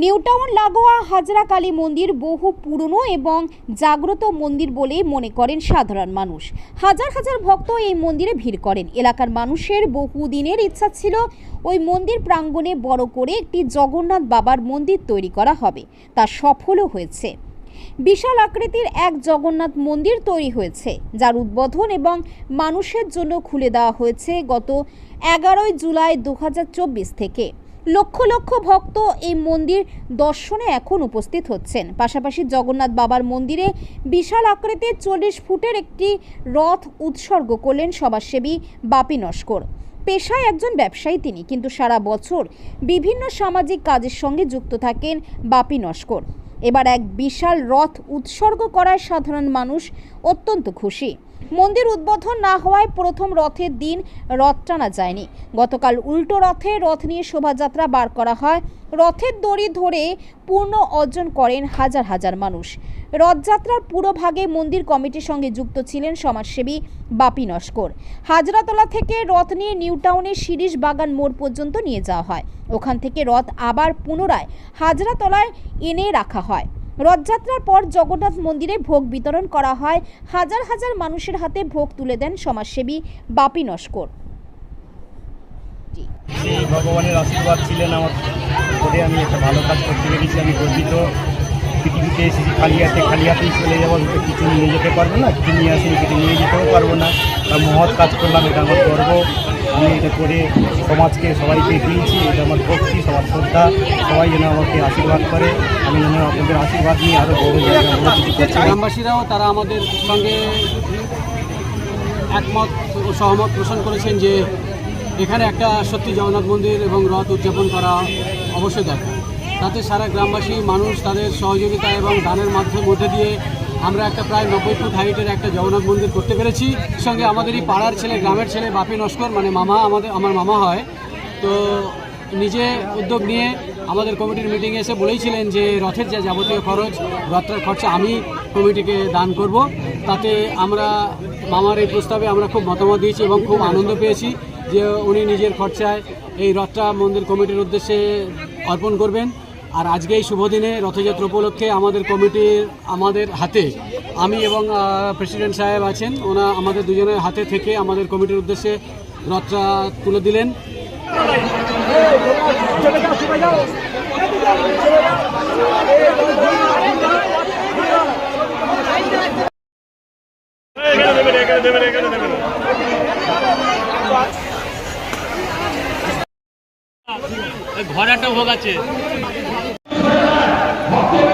নিউটাউন লাগোয়া হাজরা কালী মন্দির বহু পুরনো এবং জাগ্রত মন্দির বলে মনে করেন সাধারণ মানুষ। হাজার হাজার ভক্ত এই মন্দিরে ভিড় করেন। এলাকার মানুষের বহু দিনের ইচ্ছা ছিল ওই মন্দির প্রাঙ্গণে বড় করে একটি জগন্নাথ বাবার মন্দির তৈরি করা হবে। তা সফলও হয়েছে। বিশাল আকৃতির এক জগন্নাথ মন্দির তৈরি হয়েছে, যার উদ্বোধন এবং মানুষের জন্য খুলে দেওয়া হয়েছে গত এগারোই জুলাই দু হাজার চব্বিশ থেকে। লক্ষ লক্ষ ভক্ত এই মন্দির দর্শনে এখন উপস্থিত হচ্ছেন। পাশাপাশি জগন্নাথ বাবার মন্দিরে বিশাল আকৃতির চল্লিশ ফুটের একটি রথ উৎসর্গ করলেন সমাজসেবী বাপি নস্কর। পেশায় একজন ব্যবসায়ী তিনি, কিন্তু সারা বছর বিভিন্ন সামাজিক কাজের সঙ্গে যুক্ত থাকেন বাপি নস্কর। এবার এক বিশাল রথ উৎসর্গ করায় সাধারণ মানুষ অত্যন্ত খুশি। মন্দির উদ্বোধন না হওয়ায় প্রথম রথের দিন রথ টানা যায়নি। গতকাল উল্টো রথে রথ নিয়ে শোভাযাত্রা বার করা হয়। রথের দড়ি ধরে পূর্ণ অর্জন করেন হাজার হাজার মানুষ। রথযাত্রার পুরো ভাগে মন্দির কমিটির সঙ্গে যুক্ত ছিলেন সমাজসেবী বাপি নস্কর। হাজরাতলা থেকে রথ নিয়ে নিউ টাউনের শিরিষ বাগান মোড় পর্যন্ত নিয়ে যাওয়া হয়। ওখান থেকে রথ আবার পুনরায় হাজরাতলায় এনে রাখা হয়। রথযাত্রার পর জগন্নাথ মন্দিরে ভোগ বিতরণ করা হয়। হাজার হাজার মানুষের হাতে ভোগ তুলে দেন সমাজসেবী বাপি নস্কর। ভগবানের আশীর্বাদ ছিলেন আমার করে আমি একটা ভালো কাজ করতে পেরেছি, আমি গর্বিত। পৃথিবীতে এসেছি খালি হাতে খালি হাতেই চলে যাব আমি কিছু নিয়ে যেতে পারব না, কিছু নিয়ে আসিনি, কিছু নিয়ে যেতেও পারব না। মহৎ কাজ করলাম, এটা আমার গর্ব। আমি এটা করে সমাজকে, সবাইকে দিয়েছি, এটা আমার ভক্তি, সবার শ্রদ্ধা সবাই যেন আমাকে আশীর্বাদ করে, আমি যেন আপনাদের আশীর্বাদ নিয়ে আরও বড়। গ্রামবাসীরাও তারা আমাদের সঙ্গে একমত সহমত পোষণ করেছেন যে এখানে একটা সত্যি জগন্নাথ মন্দির এবং রথ উদযাপন করা অবশ্যই দরকার তাতে সারা গ্রামবাসী, মানুষ তাদের সহযোগিতা এবং দানের মাধ্যমে মধ্যে দিয়ে আমরা একটা প্রায় নব্বই ফুট হাইটের একটা জগন্নাথ মন্দির করতে পেরেছি। সঙ্গে আমাদের এই পাড়ার ছেলে, গ্রামের ছেলে বাপি নস্কর মানে মামা আমাদের, আমার মামা হয়। তো নিজে উদ্যোগ নিয়ে আমাদের কমিটির মিটিংয়ে এসে বলেইছিলেন যে, রথের যে যাবতীয় খরচ, রথের খরচা আমি কমিটিকে দান করব। তাতে আমরা, মামার এই প্রস্তাবে আমরা খুব মতামত দিয়েছি এবং খুব আনন্দ পেয়েছি যে উনি নিজের খরচায় এই রথটা মন্দির কমিটির উদ্দেশ্যে অর্পণ করবেন। আর আজকে এই শুভ দিনে রথযাত্রা উপলক্ষে আমাদের কমিটি আমাদের হাতে, আমি এবং প্রেসিডেন্ট সাহেব আছেন, ওনা আমাদের দুজনের হাতে থেকে আমাদের কমিটির উদ্দেশ্যে রথটা তুলে দিলেন। একটা ভোগ আছে। Fuck